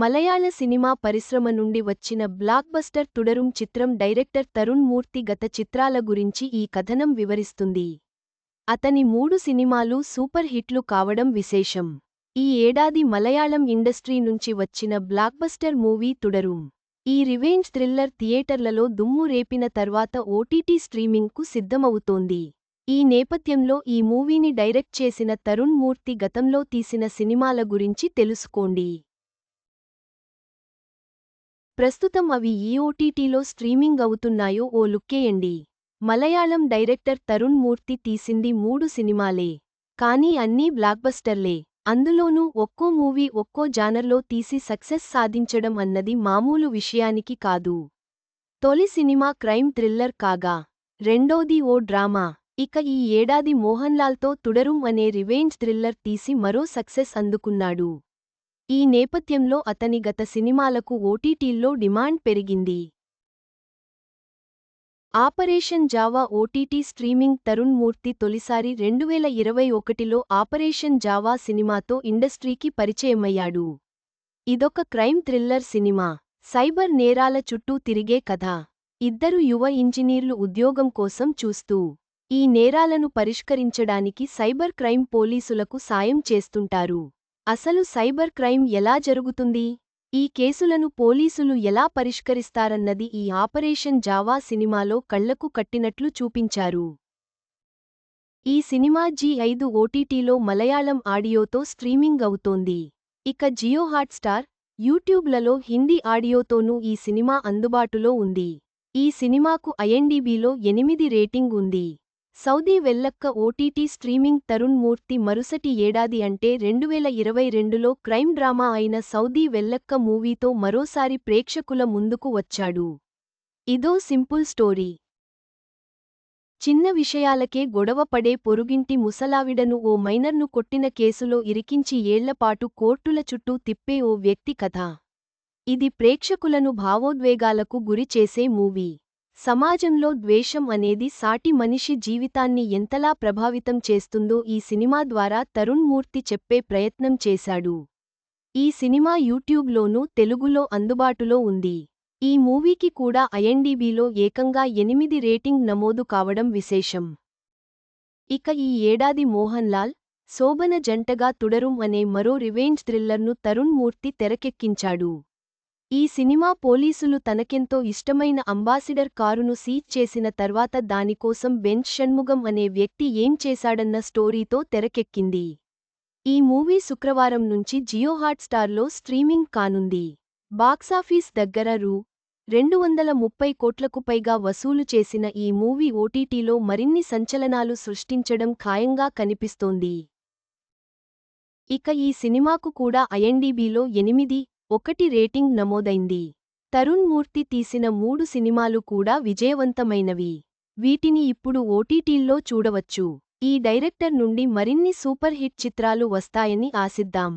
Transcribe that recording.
మలయాళ cinema పరిశ్రమ నుండి వచ్చిన బ్లాక్బస్టర్ తుడరుం చిత్రం డైరెక్టర్ తరుణ్ మూర్తి గత చిత్రాల గురించి ఈ కథనం వివరిస్తుంది. అతని మూడు సినిమాలు సూపర్ హిట్లు కావడం విశేషం. ఈ ఏడాది మలయాళం ఇండస్ట్రీ నుంచి వచ్చిన బ్లాక్బస్టర్ మూవీ తుడరుం. ఈ రివెంజ్ థ్రిల్లర్ థియేటర్లలో దుమ్ము రేపిన తర్వాత ఓటీటీ స్ట్రీమింగ్కు సిద్ధమవుతోంది. ఈ నేపథ్యంలో ఈ మూవీని డైరెక్ట్ చేసిన తరుణ్ మూర్తి గతంలో తీసిన సినిమాల గురించి తెలుసుకోండి. ప్రస్తుతం అవి ఈ ఓటీటీలో స్ట్రీమింగ్ అవుతున్నాయో ఓ లుక్కేయండి మలయాళం డైరెక్టర్ తరుణ్ మూర్తి తీసింది మూడు సినిమాలే. కానీ అన్నీ బ్లాక్బస్టర్లే. అందులోనూ ఒక్కో మూవీ ఒక్కో జానర్లో తీసి సక్సెస్ సాధించడం అన్నది మామూలు విషయానికి కాదు. తొలి సినిమా క్రైమ్ థ్రిల్లర్ కాగా. రెండోది ఓ డ్రామా. ఇక ఈ ఏడాది మోహన్లాల్తో తుడరుం అనే రివెంజ్ థ్రిల్లర్ తీసి మరో సక్సెస్ అందుకున్నాడు. ఈ నేపథ్యంలో అతని గత సినిమాలకు ఓటీటీల్లో డిమాండ్ పెరిగింది. Operation Java OTT streaming Tarun Murthy తొలిసారి రెండువేల ఇరవై ఒకటిలో ఆపరేషన్ జావా సినిమాతో ఇండస్ట్రీకి పరిచయమయ్యాడు. ఇదొక క్రైమ్ థ్రిల్లర్ సినిమా. సైబర్ నేరాల చుట్టూ తిరిగే కథ. ఇద్దరు యువ ఇంజనీర్లు ఉద్యోగం కోసం చూస్తూ ఈ నేరాలను పరిష్కరించడానికి సైబర్ క్రైమ్ పోలీసులకు సాయం చేస్తుంటారు. అసలు సైబర్ క్రైమ్ ఎలా జరుగుతుంది? ఈ కేసులను పోలీసులు ఎలా పరిష్కరిస్తారన్నది ఈ ఆపరేషన్ జావా సినిమాలో కళ్ళకు కట్టినట్లు చూపించారు. ఈ సినిమా జీ ఐదు ఓటీటీలో మలయాళం ఆడియోతో స్ట్రీమింగ్ అవుతోంది. ఇక జియో హాట్స్టార్ యూట్యూబ్లలో హిందీ ఆడియోతోనూ ఈ సినిమా అందుబాటులో ఉంది. ఈ సినిమాకు ఐఎన్డీబీలో ఎనిమిది రేటింగ్ ఉంది. సౌదీ వెల్లక్క ఓటీటీ స్ట్రీమింగ్ తరుణ్ మూర్తి మరుసటి ఏడాది అంటే రెండువేల ఇరవై రెండులో క్రైమ్ డ్రామా అయిన సౌదీ వెల్లక్క మూవీతో మరోసారి ప్రేక్షకుల ముందుకు వచ్చాడు. ఇదో సింపుల్ స్టోరీ. చిన్న విషయాలకే గొడవపడే పొరుగింటి ముసలావిడను ఓ మైనర్ను కొట్టిన కేసులో ఇరికించి ఏళ్ళపాటు కోర్టుల చుట్టూ తిప్పే ఓ వ్యక్తి కథ. ఇది ప్రేక్షకులను భావోద్వేగాలకు గురి చేసే మూవీ. సమాజంలో ద్వేషం అనేది సాటి మనిషి జీవితాన్ని ఎంతలా ప్రభావితం చేస్తుందో ఈ సినిమా ద్వారా తరుణ్ మూర్తి చెప్పే ప్రయత్నం చేశాడు. ఈ సినిమా యూట్యూబ్లోనూ తెలుగులో అందుబాటులో ఉంది. ఈ మూవీకి కూడా ఐఎన్డీబీలో ఏకంగా ఎనిమిది రేటింగ్ నమోదు కావడం విశేషం. ఇక ఈ ఏడాది మోహన్ లాల్ శోభన జంటగా తుడరుం అనే మరో రివెంజ్ థ్రిల్లర్ను తరుణ్ మూర్తి తెరకెక్కించాడు. ఈ సినిమా పోలీసులు తనకెంతో ఇష్టమైన అంబాసిడర్ కారును సీజ్ చేసిన తర్వాత దానికోసం బెంచ్ షణ్ముగం అనే వ్యక్తి ఏం చేశాడన్న స్టోరీతో తెరకెక్కింది. ఈ మూవీ శుక్రవారం నుంచి జియో హాట్స్టార్లో స్ట్రీమింగ్ కానుంది. బాక్సాఫీస్ దగ్గర రూ. రెండు వందల ముప్పై కోట్లకు పైగా వసూలు చేసిన ఈ మూవీ ఓటీటీలో మరిన్ని సంచలనాలు సృష్టించడం ఖాయంగా కనిపిస్తోంది. ఇక ఈ సినిమాకు కూడా ఐఎన్డీబీలో ఎనిమిది ఒకటి రేటింగ్ నమోదైంది. తరుణ్ మూర్తి తీసిన మూడు సినిమాలు కూడా విజయవంతమైనవి. వీటిని ఇప్పుడు ఓటీటీల్లో చూడవచ్చు. ఈ డైరెక్టర్ నుండి మరిన్ని సూపర్ హిట్ చిత్రాలు వస్తాయని ఆశిద్దాం.